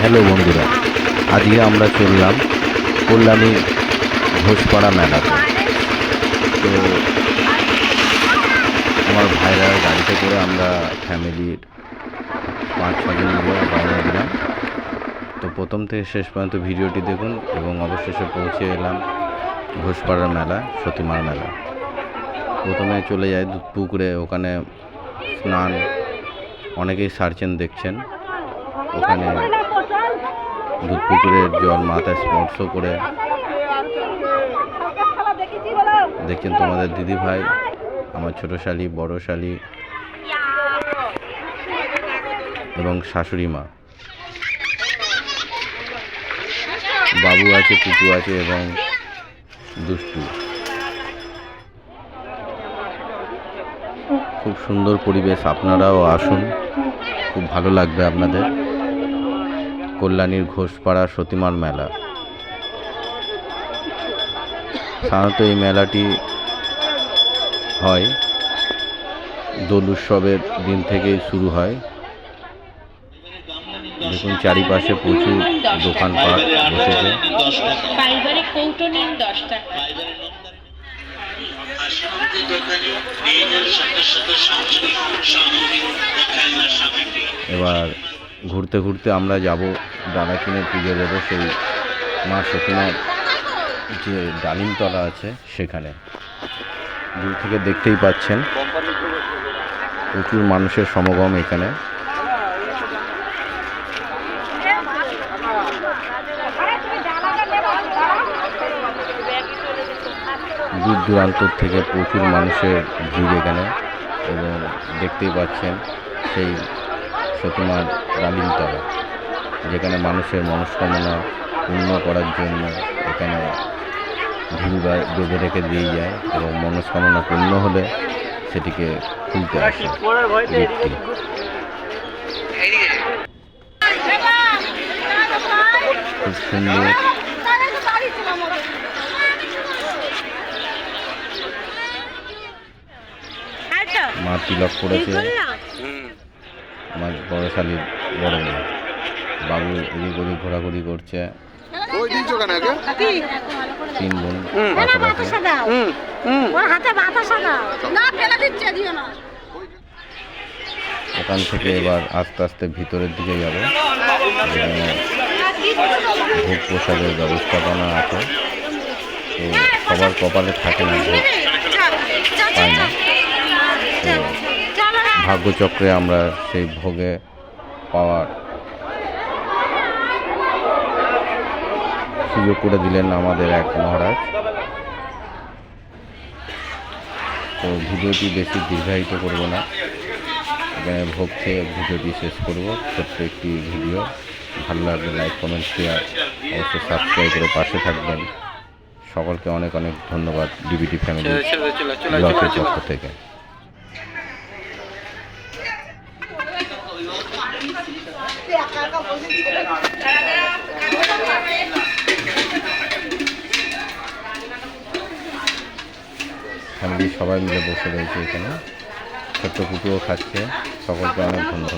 Hello বন্ধুরা, আজকে আমরা চললাম কল্যাণী ঘোষপাড়া মেলাতে। তো আমার ভাইরা গাড়িতে করে আমরা ফ্যামিলির পাঁচ ছজন মিলে দিলাম তো প্রথম থেকে শেষ পর্যন্ত ভিডিওটি দেখুন এবং অবশেষে পৌঁছে এলাম ঘোষপাড়ার মেলা সতীমার মেলা। প্রথমে চলে যায় পুকুরে, ওখানে স্নান, অনেকেই সারছেন, দেখছেন। ওখানে দুধ পুকুরের জল মাথায় স্পর্শ করে দেখছেন তোমাদের দিদি ভাই আমার ছোট শালি, বড় শালি এবং শাশুড়ি মা। বাবু আছে, পুটু আছে এবং দুষ্টু। খুব সুন্দর পরিবেশ, আপনারাও আসুন। খুব ভালো লাগবে আপনাদের। কল্যাণীর ঘোষপাড়া সতীমার মেলা। সাধারণত এই মেলাটি হয় দোল উৎসবের দিন থেকেই শুরু হয়। দেখুন চারিপাশে প্রচুর দোকানপাট বসেছে। পারিবারিক কৌটো নিন দশ টাকা। এবার ঘুরতে ঘুরতে আমরা যাব দাদাকিনে পুজো দেবো সেই মা সতীনাথ যে ডালিমতলা আছে সেখানে। দূর থেকে দেখতেই পাচ্ছেন প্রচুর মানুষের সমাগম এখানে। দূর দূরান্ত থেকে প্রচুর মানুষের ভিড় এখানে এবং দেখতেই পাচ্ছেন সেই সতীমার ডালিমতলা যেখানে মানুষের মনস্কামনা পূর্ণ করার জন্য এখানে বা- বেঁধে রেখে দিয়ে যায় এবং মনস্কামনা পূর্ণ হলে সেটিকে খুলতে আসে খুব সুন্দর। মা তিলক করেছে। বড় শালির বড় মেয়ে বাবু এদিক ওদিক ঘোরাঘুরি করছে। তিন বোন পাশাপাশি ওর হাতে বাতাসা দাও। না ফেলে দিচ্ছে দিও না। ওখান থেকে এবার আস্তে আস্তে ভিতরের দিকে যাব। যেখানে ভোগ প্রসাদের ব্যবস্থাপনা আছে। তো সবার কপালে থাকে না ভোগ। পায় না। ভাগ্যচক্রে আমরা সেই ভোগে পাওয়ার সুযোগ করে দিলেন আমাদের এক মহারাজ। তো ভিডিওটি বেশি দীর্ঘায়িত করব না। এখানে ভোগ খেয়ে ভিডিওটি শেষ করব। ছোট্ট একটি ভিডিও। ভালো লাগলে লাইক কমেন্ট শেয়ার অবশ্যই সাবস্ক্রাইব করে পাশে থাকবেন। সকলকে অনেক অনেক ধন্যবাদ। ডিবিটি ফ্যামিলি ব্লকের পক্ষ থেকে। ফ্যামিলি সবাই মিলে বসে রয়েছে এখানে। ছোট্ট কুকুরও খাচ্ছে। সকলকে অনেক ধন্যবাদ।